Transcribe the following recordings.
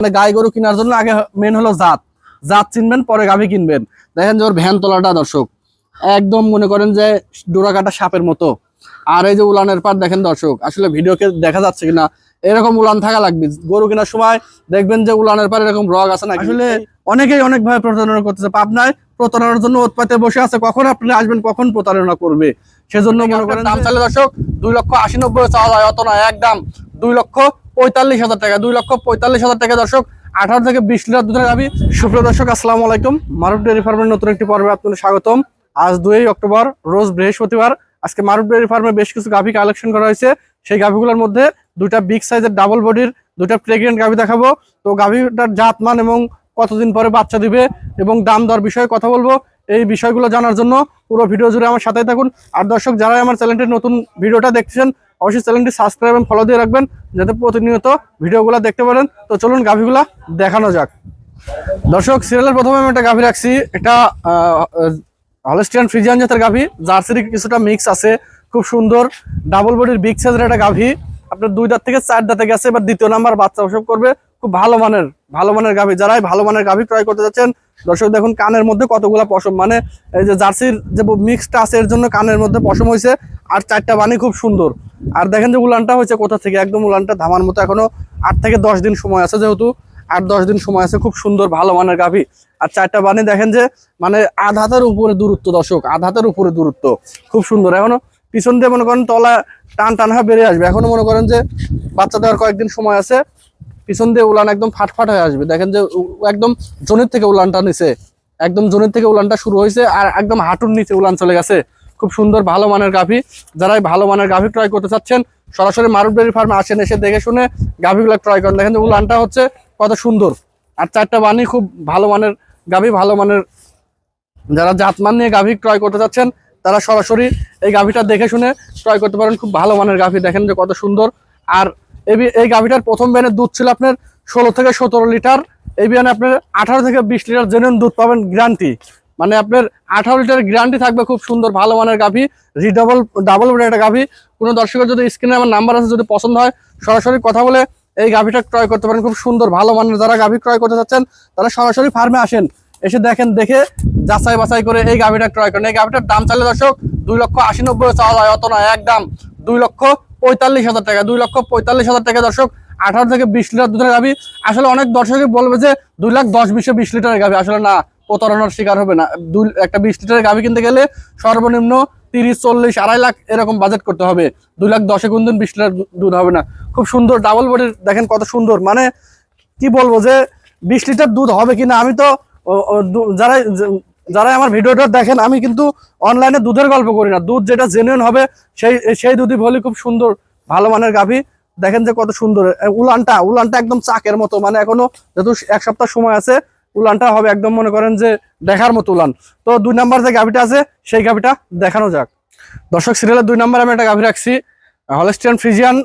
মানে গাই গরু কেনার জন্য আগে মেন হলো জাত। জাত চিনবেন পরে গাভী কিনবেন। দেখেন যে ওর ভ্যান তোলাটা দর্শক একদম মনে করেন যে ডোরা কাটা সাপের মতো। আর এই যে উলানের পার দেখেন দর্শক আসলে ভিডিওকে দেখা যাচ্ছে কিনা এরকম উলান থাকা লাগবে। গরু কেনার সময় দেখবেন যে উলানের পার এরকম রগ আছে না আসলে অনেকেই অনেক ভাবে প্রতারণা করতেছে। পাবনায় প্রতারণার জন্য উৎপাতে বসে আছে। কখন আপনি আসবেন কখন প্রতারণা করবে? সেজন্য মনে করেন দাম চালে দর্শক দুই লক্ষ আশি নব্বই চাওয়া যায় অত নয় একদম দুই লক্ষ পঁয়তাল্লিশ হাজার টাকা, দুই লক্ষ পঁয়তাল্লিশ হাজার টাকা দর্শক, আঠারো থেকে বিশ লিটার দুধের গাভি সুপ্রিয় দর্শক, আসসালামু আলাইকুম। মারুফ ডেয়ারি ফার্মের নতুন একটি পর্বে আপনাদের স্বাগতম। আজ দুই অক্টোবর, রোজ বৃহস্পতিবার। আজকে মারুফ ডেয়ারি ফার্মে বেশ কিছু গাভি কালেকশন করা হয়েছে। সেই গাভিগুলোর মধ্যে দুইটা বিগ সাইজের ডাবল বডির দুইটা প্রেগনেন্ট গাভি দেখাবো। তো গাভিটার জাত মান এবং কতদিন পরে বাচ্চা দিবে এবং দাম দর বিষয়ে কথা বলব। এই বিষয়গুলো জানার জন্য পুরো ভিডিও জুড়ে আমার সাথে থাকুন। আর দর্শক যারা আমার চ্যানেলটির নতুন ভিডিওটা দেখছেন অবশ্যই চ্যানেলটি সাবস্ক্রাইব এবং ফলো দিয়ে রাখবেন। যাতে প্রতিনিয়ত ভিডিওগুলো দেখতে পারেন। তো চলুন গাভীগুলা দেখানো যাক। দর্শক, সিরিয়ালের প্রথমে আমি একটা গাভী রাখছি। এটা হলস্টিয়ান ফ্রিজিয়ান জাতের গাভী। জার্সির কিছুটা মিক্স আছে। খুব সুন্দর ডাবল বডির বিগ সাইজের একটা গাভী। আপনার দুই দাঁত থেকে চার দাঁতে গেছে, এবার দ্বিতীয় নাম্বার বাচ্চা প্রসব করবে। খুব ভালো মানের ভালো মানের গাভি, যারাই ভালো মানের গাভি ক্রয় করতে যাচ্ছেন, দর্শক দেখুন, কানের মধ্যে কতগুলা পশম মানে এই যে জার্সির যে মিক্সটা আছে, এর জন্য কানের মধ্যে পশম হয়েছে আর চারটা বানি খুব সুন্দর। আর দেখেন যে উলানটা হয়েছে কোথা থেকে? একদম উলানটা ধামার মতো এখনও আট থেকে দশ দিন সময় আছে যেহেতু, আট দশ দিন সময় আছে, খুব সুন্দর, ভালো মানের গাভি। আর চারটা বানি দেখেন যে মানে আধ হাতের উপরে দূরত্ব দর্শক, আধ হাতের উপরে দূরত্ব, খুব সুন্দর। এখনও পিছন দিয়ে মনে করেন তলা টান টান হয়ে বেরিয়ে আসবে। এখনও মনে করেন যে বাচ্চা দেওয়ার কয়েকদিন সময় আছে পিছন দিয়ে উলান একদম ফাটফাট হয়ে আসবে। দেখেন যে একদম জনের থেকে উলানটা নিচে একদম জনের থেকে উলানটা শুরু হয়েছে আর একদম হাঁটুর নিচে উলান চলে গেছে। খুব সুন্দর, ভালো মানের গাভি। যারা ভালো মানের গাভি ক্রয় করতে চাচ্ছেন, সরাসরি মারুফ ডেয়ারি ফার্মে আসেন, এসে দেখে শুনে গাভিগুলো ক্রয় করেন। দেখেন যে উলানটা হচ্ছে কত সুন্দর। আর চারটা বানি খুব ভালো মানের গাভি, ভালো মানের যারা জাতমান নিয়ে গাভি ক্রয় করতে চাচ্ছেন, তারা সরাসরি এই গাভিটা দেখে শুনে ক্রয় করতে পারেন। খুব ভালো মানের গাভি। দেখেন যে কত সুন্দর। আর এই গাভিটার প্রথম বিয়ানের দুধ ছিল আপনার ষোলো থেকে সতেরো লিটার। এই বিয়ানে আপনার আঠারো থেকে বিশ লিটার জেনুইন দুধ পাবেন গ্যারান্টি মানে আপনার আঠারো লিটার গ্যারান্টি থাকবে খুব সুন্দর ভালো মানের গাভি রিডবল ডাবল একটা গাভি। কোনো দর্শকের যদি স্ক্রিনে আমার নাম্বার আছে, যদি পছন্দ হয়, সরাসরি কথা বলে এই গাভিটা ক্রয় করতে পারেন। খুব সুন্দর ভালো মানের যারা গাভি ক্রয় করতে চাচ্ছেন, তারা সরাসরি ফার্মে আসেন। এসে দেখেন, দেখে যাচাই বাছাই করে এই গাভিটা ক্রয় করেন। এই গাভিটার দাম চাইলে দর্শক দুই লক্ষ আশি নব্বই চাওয়া যায়, অত নয়, একদম দুই লক্ষ পঁয়তাল্লিশ হাজার টাকা, দুই লক্ষ পঁয়তাল্লিশ হাজার টাকা দর্শক, আঠারো থেকে বিশ লিটার দুধের গাভি। আসলে অনেক দর্শকই বলবে যে দুই লাখ দশ বিশে বিশ লিটারের গাভি। আসলে না, প্রতারণার শিকার হবে না। দুই, একটা বিশ লিটারের গাভি কিনতে গেলে সর্বনিম্ন তিরিশ, চল্লিশ, আড়াই লাখ এরকম বাজেট করতে হবে। দুই লাখ দশে কোন দিন বিশ লিটার দুধ হবে না। খুব সুন্দর ডাবল বডির দেখেন কত সুন্দর। মানে কি বলব যে বিশ লিটার দুধ হবে কিনা আমি তো যারা যারা আমার ভিডিওটা দেখেন, আমি কিন্তু অনলাইনে দুধের গল্প করি না। দুধ যেটা জেনুইন হবে, সেই সেই দুধই বলি খুব সুন্দর, ভালো মানের গাভি। দেখেন যে কত সুন্দর। উলানটা উলানটা একদম চাকের মতো মানে এখনও যেহেতু এক সপ্তাহ সময় আছে, উলানটা হবে একদম মনে করেন যে দেখার মতো উলান। তো দুই নাম্বার যে গাভিটা আছে, সেই গাভিটা দেখানো যাক। দর্শক সিরিয়ালের দুই নাম্বার আমি একটা গাভি রাখছি। হলস্টিয়ান ফ্রিজিয়ান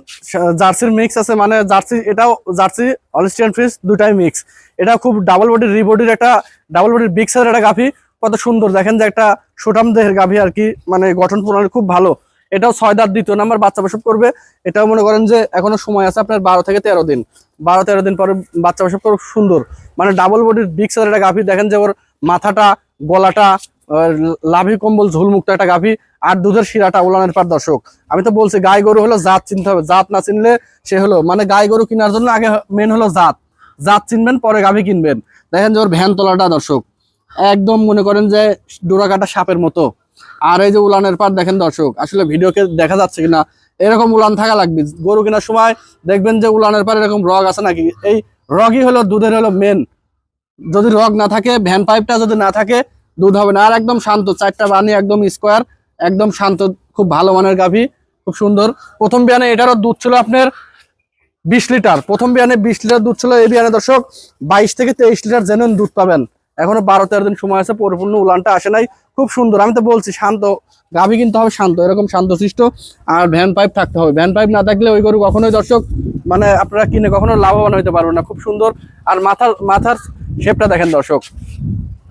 জার্সির মিক্স আছে মানে জার্সি, এটাও জার্সি হলস্টিয়ান ফ্রিজ দুটাই মিক্স এটা খুব ডাবল বডির রিবডির একটা ডাবল বডির বিগ সাইজের একটা গাভি। কত সুন্দর। দেখেন যে একটা সুটাম দেহের গাভী আর কি মানে গঠন প্রণালী খুব ভালো। এটাও ছয় দাঁত, দ্বিতীয় নাম্বার বাচ্চা প্রসব করবে। এটাও মনে করেন যে এখনও সময় আছে আপনার বারো থেকে তেরো দিন। বারো, তেরো দিন পরে বাচ্চা প্রসব করবে সুন্দর। মানে ডাবল বডির বিগ সাইজের একটা গাভি, দেখেন যে ওর মাথাটা, গলাটা লাভি কম্বল ঝুলমুক্ত একটা গাভি, আর দুধের শিরাটা উলানের পার দর্শক। আমি তো বলছি, গাই গরু হলো জাত চিনতে হবে। জাত না চিনলে সে হলো মানে গাই গরু কেনার জন্য আগে মেন হলো জাত। জাত চিনবেন, পরে গাভী কিনবেন। দেখেন যে ওর ভ্যান তোলাটা দর্শক। একদম মনে করেন যে ডোরা কাটা সাপের মতো। আর এই যে উলানের পার দেখেন দর্শক, আসলে ভিডিওকে দেখা যাচ্ছে কিনা, এরকম উলান থাকা লাগবে। গরু কেনার সময় দেখবেন যে উলানের পার এরকম রগ আছে নাকি? এই রগই হলো, দুধের হলো মেন যদি রগ না থাকে, ভ্যান পাইপটা যদি না থাকে, দুধ হবে না। আর একদম শান্ত, চারটা বানি একদম স্কোয়ার একদম শান্ত, খুব ভালো মানের গাভী, খুব সুন্দর। প্রথম বিয়ানে এটারও দুধ ছিল আপনার বিশ লিটার। প্রথম বিয়ানে বিশ লিটার দুধ ছিল। এই বিয়ানে দর্শক, বাইশ থেকে তেইশ লিটার জেনুইন দুধ পাবেন। এখনও বারো তেরো দিন সময় আছে, পরিপূর্ণ উলানটা আসে নাই। খুব সুন্দর, আমি তো বলছি, শান্ত, গাভী কিন্তু হবে শান্ত, এরকম শান্তশিষ্ট আর ভ্যান পাইপ থাকতে হবে। ভ্যান পাইপ না থাকলে ওই গরু কখনোই দর্শক মানে আপনারা কিনে কখনো লাভবান হতে পারবেন না। খুব সুন্দর। আর মাথার মাথার শেপটা দেখেন দর্শক।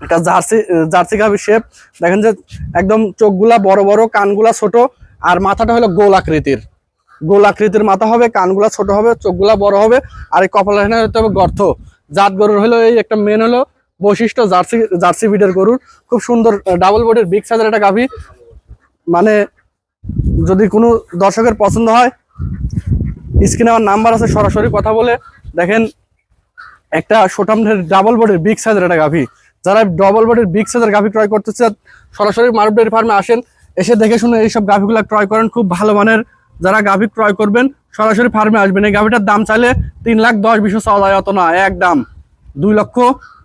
এটা জার্সি জার্সি গাভীর শেপ দেখেন যে একদম চোখগুলা বড় বড়, কানগুলা ছোট। আর মাথাটা হলো গোল আকৃতির। গোল আকৃতির মাথা হবে, কানগুলা ছোট হবে, চোখগুলা বড় হবে। আর এই কপালের হতে হবে গর্ত। জাত গরুর হলো এই, একটা মেন হলো বৈশিষ্ট্য, জার্সি জার্সি বিডের গরুর। খুব সুন্দর ডাবল বডির বিগ সাইজের একটা গাভী। মানে যদি কোনো দর্শকের পছন্দ হয়, স্ক্রিনে আমার নাম্বার আছে, সরাসরি কথা বলে দেখেন একটা সোটামদের ডাবল বডির বিগ সাইজের একটা গাভী। যারা ডবল বডির বিগ সাইজের গাভী ক্রয় করতে চান, সরাসরি মারুবের ফার্মে আসেন, এসে দেখে শুনে এইসব গাভীগুলো ক্রয় করেন, খুব ভালো মানের যারা গাভী ক্রয় করবেন, সরাসরি ফার্মে আসবেন। এই গাভীটার দাম চাইলে তিন লাখ দশ, বিশ চাওয়া যায় অত না এক দাম দুই লক্ষ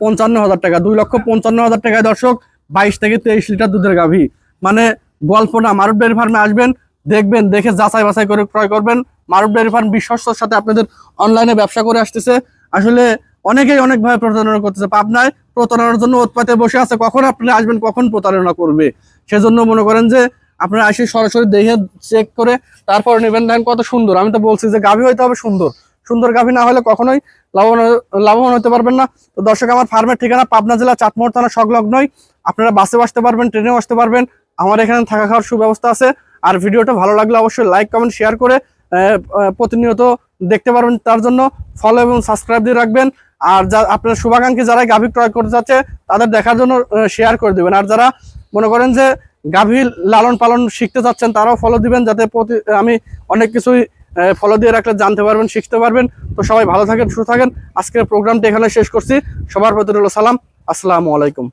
পঞ্চান্ন হাজার টাকা, দুই লক্ষ পঞ্চান্ন হাজার টাকায় দর্শক বাইশ থেকে তেইশ লিটার দুধের গাভী। মানে গল্প না মারুফ ডেয়ারি ফার্মে আসবেন, দেখবেন, দেখে যাচাই বাছাই করে ক্রয় করবেন। মারুফ ডেয়ারি ফার্ম বিশ্বস্তর সাথে আপনাদের অনলাইনে ব্যবসা করে আসতেছে। আসলে অনেকেই অনেকভাবে প্রতারণা করতেছে। পাবনায় প্রতারণার জন্য উৎপাতে বসে আছে। কখন আপনি আসবেন, কখন প্রতারণা করবে? সেজন্য মনে করেন যে আপনারা আসি সরাসরি দেখে চেক করে তারপর নেবেন। দেখেন কত সুন্দর। আমি তো বলছি যে গাভী হইতে হবে সুন্দর। সুন্দর গাভী না হলে কখনোই লাভবান লাভবান হতে পারবেন না। তো দর্শক, আমার ফার্মের ঠিকানা পাবনা জেলা চাটমোহর থানা সংলগ্নই আপনারা বাসে আসতে পারবেন, ট্রেনেও আসতে পারবেন। আমার এখানে থাকা খাওয়ার সুব্যবস্থা আছে। আর ভিডিওটা ভালো লাগলে অবশ্যই লাইক, কমেন্ট, শেয়ার করে প্রতিনিয়ত দেখতে পারবেন তার জন্য। ফলো এবং সাবস্ক্রাইব দিয়ে রাখবেন। আর যা, আপনার শুভাকাঙ্ক্ষী যারা গাভী ক্রয় করতে যাচ্ছে, তাদের দেখার জন্য শেয়ার করে দেবেন। আর যারা মনে করেন যে গাভী লালন পালন শিখতে চাচ্ছেন, তারাও ফলো দিবেন যাতে প্রতি, আমি অনেক কিছুই ফলো দিয়ে রাখলে জানতে পারবেন, শিখতে পারবেন। তো সবাই ভালো থাকেন, সুস্থ থাকেন। আজকের প্রোগ্রামটা এখানে শেষ করছি। সবার প্রতি সালাম। আসসালামু আলাইকুম।